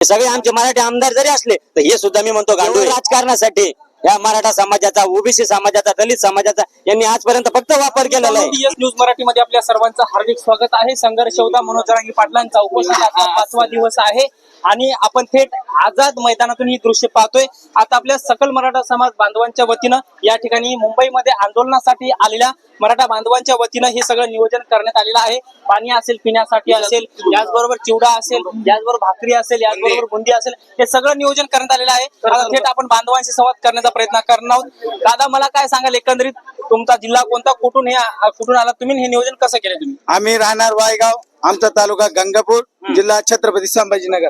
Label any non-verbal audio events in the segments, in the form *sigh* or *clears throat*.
सगळे आमचे मराठी आमदार जरी असले तर हे सुद्धा मी म्हणतो गांडूळ राजकारणासाठी या मराठा समाजाचा ओबीसी समाजाचा दलित समाजाचा यांनी आजपर्यंत फक्त वापर केलेला आहे. DS न्यूज मराठीमध्ये आपल्या सर्वांचं हार्दिक स्वागत आहे. संघर्ष योद्धा मनोज रांगी पाटलांचा उपोषणाचा पाचवा दिवस आहे. आणि आपण थेट आझाद मैदानातून ही दृश्य पाहतोय. आता आपल्या सकल मराठा समाज बांधवांच्या वतीनं या ठिकाणी मुंबईमध्ये आंदोलनासाठी आलेल्या मराठा बांधवांच्या वतीनं हे सगळं नियोजन करण्यात आलेलं आहे. पाणी असेल पिण्यासाठी असेल याचबरोबर चिवडा असेल याचबरोबर भाकरी असेल याचबरोबर बुंदी असेल हे सगळं नियोजन करण्यात आलेलं आहे. आता थेट आपण बांधवांशी संवाद करण्याचा प्रयत्न करणार आहोत. दादा मला काय सांगाल? एकंदरीत तुमचा जिल्हा कोणता? कुठून हे कुठून आला? तुम्ही हे नियोजन कसं केलं तुम्ही? आम्ही राहणार वायगाव आमचा तालुका गंगापूर जिल्हा छत्रपती संभाजीनगर.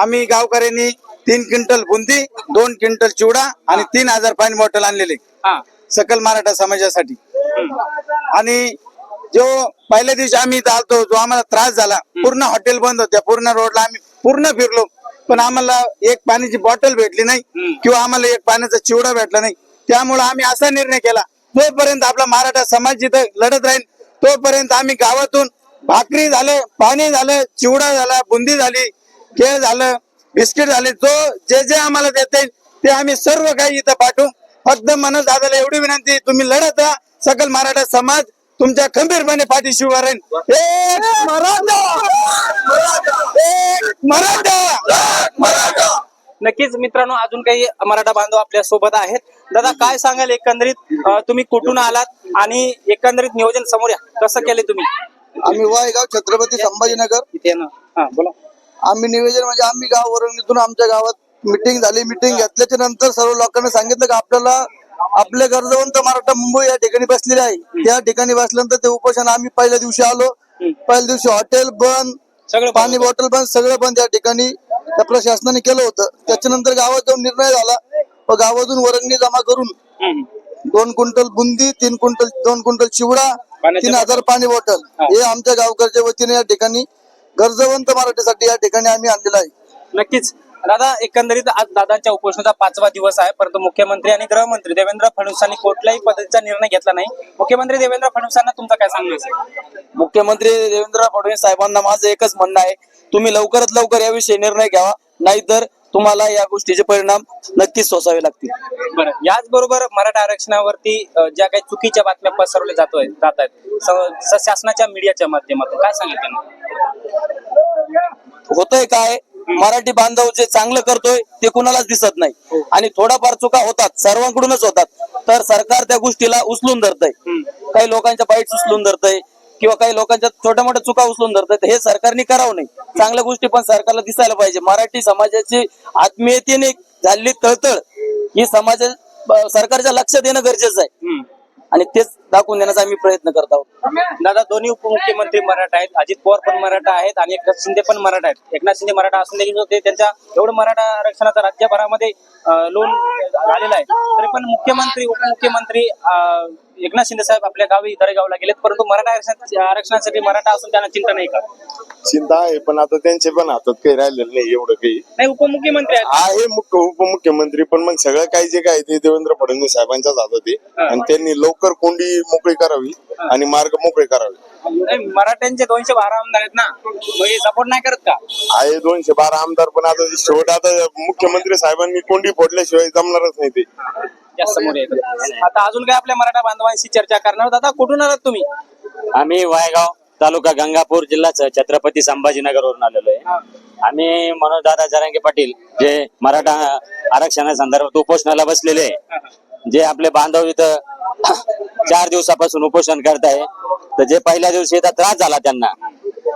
आम्ही गावकऱ्यांनी तीन क्विंटल बुंदी दोन क्विंटल चिवडा आणि तीन हजार पाणी बॉटल आणलेले. सकल मराठा समाजासाठी. आणि जो पहिल्या दिवशी आम्ही आलतो जो आम्हाला त्रास झाला पूर्ण हॉटेल बंद होत्या पूर्ण रोडला आम्ही पूर्ण फिरलो. पण आम्हाला एक पाण्याची बॉटल भेटली नाही किंवा आम्हाला एक पाण्याचा चिवडा भेटला नाही. त्यामुळे आम्ही असा निर्णय केला जोपर्यंत आपला मराठा समाज जिथं लढत राहील तोपर्यंत आम्ही गावातून भाकरी झालं पाणी झालं चिवडा झाला बुंदी झाली केळ झालं बिस्किट झाले जो जे जे आम्हाला देते ते आम्ही सर्व काही इथं पाठवू. फक्त मनोज दादाला एवढी विनंती तुम्ही लढत राहा सकल मराठा समाज तुमच्या खंबीरपणे पाठीशी उभा राहील. एक मराठा! एक मराठा! नक्कीच मित्रांनो अजून काही मराठा बांधव आपल्यासोबत आहेत. दादा काय सांगाल? एकंदरीत तुम्ही कुठून आलात आणि एकंदरीत नियोजन समोर या. कसं केले तुम्ही? आम्ही वायगाव छत्रपती संभाजीनगर. इथे ना. हा बोला. आम्ही निवेदन म्हणजे आम्ही गाव वरंगणीतून आमच्या गावात मिटिंग झाली. मिटिंग घेतल्याच्या नंतर सर्व लोकांनी सांगितलं की आपल्याला आपले गरजवंत मराठा मुंबई या ठिकाणी बसलेले आहे. त्या ठिकाणी बसल्यानंतर ते उपोषण आम्ही पहिल्या दिवशी आलो. पहिल्या दिवशी हॉटेल बंद सगळं पाणी बॉटल बंद सगळं बंद या ठिकाणी. त्या प्रशासनाने केलं होतं. त्याच्यानंतर गावात जाऊन निर्णय झाला. व गावातून वरंगणी जमा करून. दोन क्विंटल बुंदी तीन क्विंटल दोन क्विंटल चिवडा तीन हजार पाणी बॉटल. हा. हे आमच्या गावकरच्या वतीने या ठिकाणी गरजवंत मराठीसाठी या ठिकाणी आम्ही आणलेलं आहे. नक्कीच. दादा एकंदरीत आज दादांच्या उपोषणाचा पाचवा दिवस आहे परंतु मुख्यमंत्री आणि गृहमंत्री देवेंद्र फडणवीसांनी कुठल्याही पद्धतीचा निर्णय घेतला नाही. मुख्यमंत्री देवेंद्र फडणवीसांना तुमचं काय सांगणं असेल? मुख्यमंत्री देवेंद्र फडणवीस साहेबांना माझं एकच म्हणणं आहे तुम्ही लवकरात लवकर याविषयी निर्णय घ्यावा नाहीतर तुम्हाला या गोष्टीचे परिणाम नक्कीच सोसावे लागतील. बरं याचबरोबर मराठा आरक्षणावरती ज्या काही चुकीच्या बातम्या पसरवल्या जातोय जात आहेत शासनाच्या मीडियाच्या माध्यमातून काय सांगेल त्यांना? होतंय काय मराठी बांधव जे चांगलं करतोय ते कुणालाच दिसत नाही. आणि थोडाफार चुका होतात सर्वांकडूनच होतात. तर सरकार त्या गोष्टीला उचलून धरतय. काही लोकांच्या बाईट उचलून धरतय किंवा काही लोकांच्या छोट्या मोठ्या चुका उचलून धरतय हे सरकारने करावं नाही. चांगल्या गोष्टी पण सरकारला दिसायला पाहिजे. मराठी समाजाची आत्मीयतेने झालेली तळतळ ही समाजा सरकारच्या लक्षात येणं गरजेचं आहे. आणि तेच दाखवून देण्याचा आम्ही प्रयत्न करत आहोत. दादा दोन्ही उपमुख्यमंत्री मराठा आहेत. अजित पवार पण मराठा आहेत आणि एकनाथ शिंदे पण मराठा आहेत. एकनाथ शिंदे मराठा असून देखील ते त्यांच्या एवढं मराठा आरक्षणाचा राज्यभरामध्ये लोन झालेला आहे. तरी पण मुख्यमंत्री उपमुख्यमंत्री एकनाथ शिंदे साहेब आपल्या गावी दरेगावला गेलेत. परंतु मराठा आरक्षण आरक्षणासाठी मराठा असून त्यांना चिंता नाही का? चिंता आहे पण आता त्यांचे पण हातात काही राहिलेलं नाही एवढं काही. नाही उपमुख्यमंत्री आहे मुख्य उपमुख्यमंत्री पण मग सगळं काही जे काय ते देवेंद्र फडणवीस साहेबांच्याच हातात आहे. आणि त्यांनी लवकर कोंडी मोकळी करावी आणि मार्ग मोकळे करावे. नाही, मराठ्यांचे दोनशे बारा आमदार आहेत ना मग हे सपोर्ट नाही करत का? आहे दोनशे बारा आमदार पण आता शेवट आता मुख्यमंत्री साहेबांनी कोंडी फोडल्याशिवाय जमणारच नाही ते. जास्त समोर येतात आता अजून काय आपल्या मराठा बांधवांशी चर्चा करणार? दादा कुठून आलात तुम्ही? आम्ही वायगाव तालुका गंगापूर जिल्हा छ- छत्रपती संभाजीनगरवरून आलेलो आहे. आम्ही मनोज दादा जरांगे पाटील जे मराठा आरक्षणासंदर्भात उपोषणाला बसलेले आहे. जे आपले बांधव इथं *coughs* चार दिवसापासून उपोषण करत आहे तर जे पहिल्या दिवशी इथं त्रास झाला त्यांना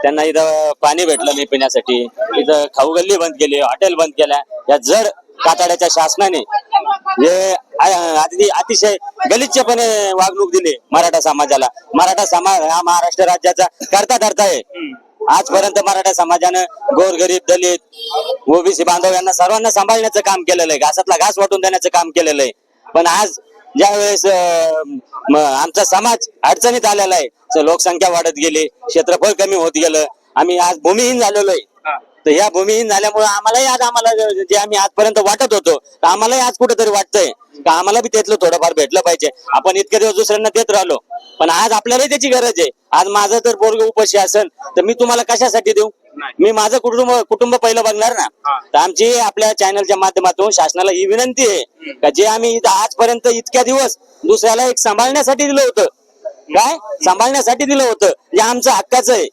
त्यांना इथं पाणी भेटलं नाही पिण्यासाठी. इथं खाऊ गल्ली बंद केली हॉटेल बंद केल्या. या जड कातड्याच्या शासनाने हे अतिशय गलिच्छपणे वागणूक दिली मराठा समाजाला. मराठा समाज हा महाराष्ट्र राज्याचा करता धरता आहे. आजपर्यंत मराठा समाजानं गोरगरीब दलित ओबीसी बांधव यांना सर्वांना सांभाळण्याचं काम केलेलं आहे. घासातला घास वाटून देण्याचं काम केलेलं आहे. पण आज ज्या वेळेस आमचा समाज अडचणीत आलेला आहे तर लोकसंख्या वाढत गेली क्षेत्रफळ कमी होत गेलं आम्ही आज भूमिहीन झालेलो आहे. तर ह्या भूमिहीन झाल्यामुळे आम्हालाही आज आम्हाला जे आम्ही आजपर्यंत वाटत होतो तर आम्हालाही आज कुठेतरी वाटतंय. का आम्हाला बी त्यातलं थोडंफार भेटलं पाहिजे. आपण इतके दिवस दुसऱ्यांना देत राहिलो. पण आज आपल्यालाही त्याची गरज आहे. आज माझं तर पोरग उपाशी असेल तर मी तुम्हाला कशासाठी देऊ. मी माझं कुटुंब कुटुंब पहिलं बघणार ना. तर आमची आपल्या चॅनलच्या माध्यमातून शासनाला ही विनंती आहे का जे आम्ही आजपर्यंत इतक्या दिवस दुसऱ्याला एक सांभाळण्यासाठी दिलं होतं. काय? सांभाळण्यासाठी दिलं होतं. जे आमचं हक्काचं आहे.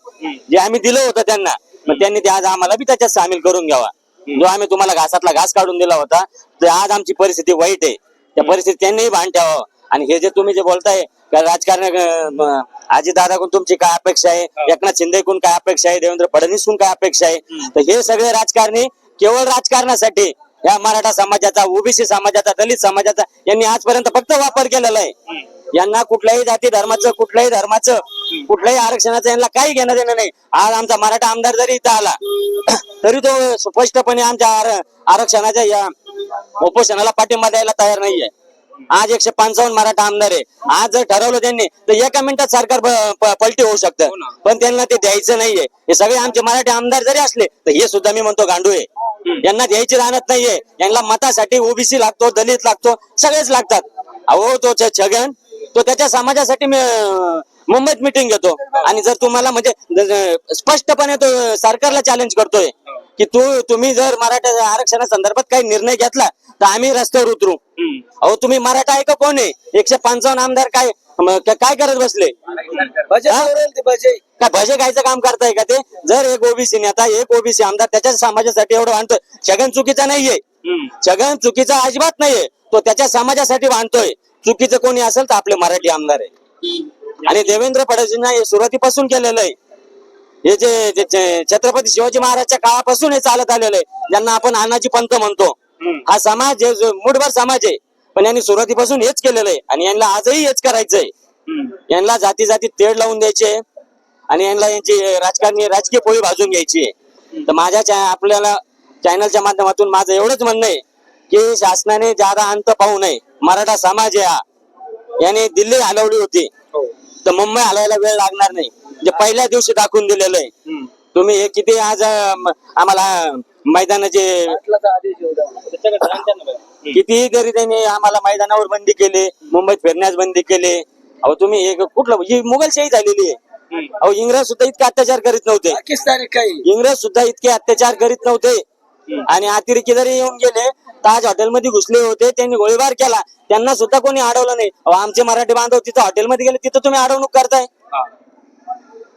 जे आम्ही दिलं होतं त्यांना. मग त्यांनी ते आज आम्हाला बी त्याच्यात सामील करून घ्यावा. जो आम्ही तुम्हाला घासातला घास काढून दिला होता तर आज आमची परिस्थिती वाईट आहे. त्या परिस्थितीत त्यांनीही भान ठेवावं. आणि हे जे तुम्ही जे बोलताय का राजकारण आजी दादाकडून तुमची काय अपेक्षा आहे? एकनाथ शिंदेकडून काय अपेक्षा आहे? देवेंद्र फडणवीसकडून काय अपेक्षा आहे? तर हे सगळे राजकारणी केवळ राजकारणासाठी या मराठा समाजाचा ओबीसी समाजाचा दलित समाजाचा यांनी आजपर्यंत फक्त वापर केलेला आहे. यांना कुठल्याही जाती धर्माचं कुठल्याही धर्माचं कुठल्याही आरक्षणाचं यांना काही घेणं देणं नाही. आज आमचा मराठा आमदार जरी इथं आला *clears throat* तरी तो स्पष्टपणे आमच्या आर- आरक्षणाच्या या उपोषणाला पाठिंबा द्यायला तयार नाहीये. आज एकशे पंचावन्न मराठा आमदार आहे. आज जर ठरवलं त्यांनी तर एका मिनिटात सरकार पलटी होऊ शकतं. हो. पण त्यांना ते द्यायचं नाहीये. हे सगळे आमचे मराठी आमदार जरी असले तर हे सुद्धा मी म्हणतो गांडू आहे. यांना द्यायची राहत नाहीये. यांना मतासाठी ओबीसी लागतो दलित लागतो सगळेच लागतात. अहो तो छगन तो त्याच्या समाजासाठी मुंबईत मिटिंग घेतो. आणि जर तुम्हाला म्हणजे स्पष्टपणे तो सरकारला चॅलेंज करतोय की तू तुम्ही जर मराठा आरक्षणासंदर्भात काही निर्णय घेतला तर आम्ही रस्त्यावर उतरू. अहो तुम्ही मराठा आहे का कोण आहे? एकशे पंचावन्न आमदार काय काय करत बसले? काय भजे. खायचं काम करताय का ते? जर एक ओबीसी नेता एक ओबीसी आमदार त्याच्या समाजासाठी एवढं मानतोय छगन चुकीचा नाहीये. छगन चुकीचा अजिबात नाहीये. तो त्याच्या समाजासाठी मानतोय चुकीचं कोणी असेल तर आपले मराठी आमदार आहे. आणि देवेंद्र फडणवीसांना हे सुरुवातीपासून केलेलं आहे. हे जे छत्रपती शिवाजी महाराजच्या काळापासून हे चालत आलेलं आहे. ज्यांना आपण अनाजी पंत म्हणतो. हा समाज हे जो मुठभर समाज आहे. पण यांनी सुरुवातीपासून हेच केलेलं आहे आणि यांना आजही हेच करायचंय. यांना जाती जाती तेढ लावून द्यायचे आणि यांना यांची राजकारणी राजकीय पोळी भाजून घ्यायची तर माझ्या आपल्याला चॅनलच्या माध्यमातून माझं एवढंच म्हणणं आहे की शासनाने जादा अंत पाहू नये. मराठा समाज आहे हा. याने दिल्ली हलवली होती. तर मुंबई हलवायला वेळ लागणार नाही. जे पहिल्या दिवशी दाखवून दिलेलं आहे. तुम्ही हे किती आज आम्हाला मैदानाचे किती तरी त्यांनी आम्हाला मैदानावर बंदी केली मुंबईत फिरण्यास बंदी केली. अहो तुम्ही हे कुठलं ही मुघलशाही झालेली आहे. अहो इंग्रज सुद्धा इतके अत्याचार करीत नव्हते. इंग्रज सुद्धा इतके अत्याचार करीत नव्हते. आणि अतिरेकी जरी येऊन गेले ताज हॉटेलमध्ये घुसले होते त्यांनी गोळीबार केला. त्यांना सुद्धा कोणी अडवलं नाही. आमचे मराठी बांधव तिथं हॉटेलमध्ये गेले तिथं तुम्ही अडवणूक करताय.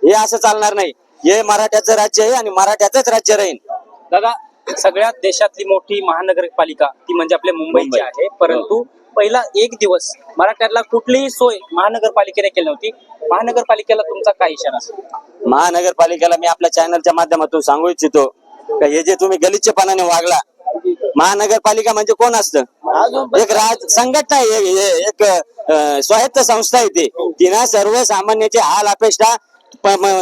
हे असं चालणार नाही. हे मराठ्याचं राज्य आहे आणि मराठ्याचंच राज्य राहील. दादा सगळ्यात देशातली मोठी महानगरपालिका ती म्हणजे आपल्या मुंबईची मुंबई. आहे. परंतु पहिला एक दिवस मराठ्यातला कुठलीही सोय महानगरपालिकेने केली नव्हती. महानगरपालिकेला तुमचा काय इशारा असेल? महानगरपालिकेला मी आपल्या चॅनलच्या माध्यमातून सांगू इच्छितो का हे जे तुम्ही गलिच्छपणाने वागला महानगरपालिका म्हणजे कोण असतं? एक राज संघटना आहे हे- हे- एक अं, स्वायत्त संस्था आहे ती. तिनं सर्वसामान्याचे हाल अपेक्षा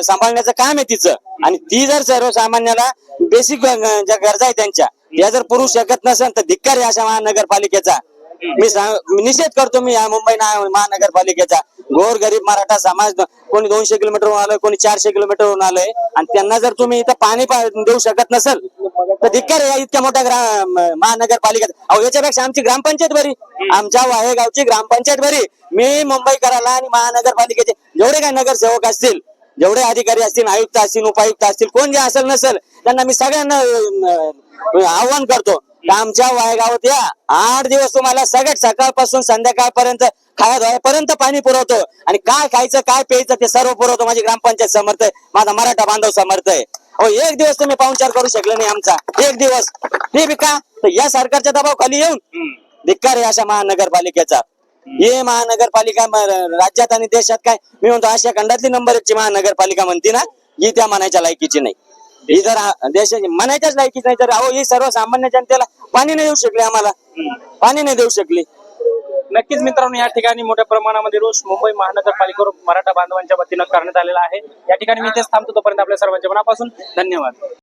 सांभाळण्याचं काम आहे तिचं. आणि ती जर सर्वसामान्याला बेसिक ज्या गरजा आहे त्यांच्या या जर पुरू शकत नसेल तर धिक्कार आहे अशा महानगरपालिकेचा. मी मी निषेध करतो मी या मुंबई महानगरपालिकेचा. गोर गरीब मराठा समाज कोणी दोनशे किलोमीटरहून आलोय कोणी चारशे किलोमीटरहून आलोय. आणि त्यांना जर तुम्ही इथं पाणी पा- देऊ शकत नसेल तर धिक्कार आहे या इतक्या मोठ्या ग्राम महानगरपालिकेचा. अहो याच्यापेक्षा आमची ग्रामपंचायत बरी. आमच्या वाहेगावची ग्रामपंचायत बरी. मी मुंबईकराला आणि महानगरपालिकेचे जेवढे काही नगरसेवक असतील जेवढे अधिकारी असतील आयुक्त असतील उपायुक्त असतील कोण जे असेल नसेल त्यांना मी सगळ्यांना आव्हान करतो आमच्या वायगावात या. आठ दिवस तुम्हाला सगळ्यात सकाळपासून संध्याकाळपर्यंत खाया धुवायपर्यंत पाणी पुरवतो. आणि काय खायचं काय प्यायचं ते सर्व पुरवतो माझी ग्रामपंचायत समर्थ आहे. माझा मराठा बांधव समर्थ आहे. हो एक दिवस तुम्ही पाहुणचार करू शकले नाही आमचा. एक दिवस. ते बी का? तर या सरकारच्या दबाव खाली येऊन धिक्कार आहे अशा महानगरपालिकेचा. हे महानगरपालिका राज्यात आणि देशात काय? मी म्हणतो आशिया खंडातली नंबर एकची महानगरपालिका म्हणते ना ही त्या म्हणायच्या लायकीची नाही. ही जर देशाची म्हणायच्याच लायकीच नाही तर अहो ही सर्वसामान्य जनतेला पाणी नाही देऊ शकली आम्हाला. पाणी नाही देऊ शकली. नक्कीच मित्रांनो या ठिकाणी मोठ्या प्रमाणामध्ये रोष मुंबई महानगरपालिकेवर मराठा बांधवांच्या वतीनं करण्यात आलेला आहे. या ठिकाणी मी इथेच थांबतो तोपर्यंत आपल्या सर्वांच्या मनापासून धन्यवाद.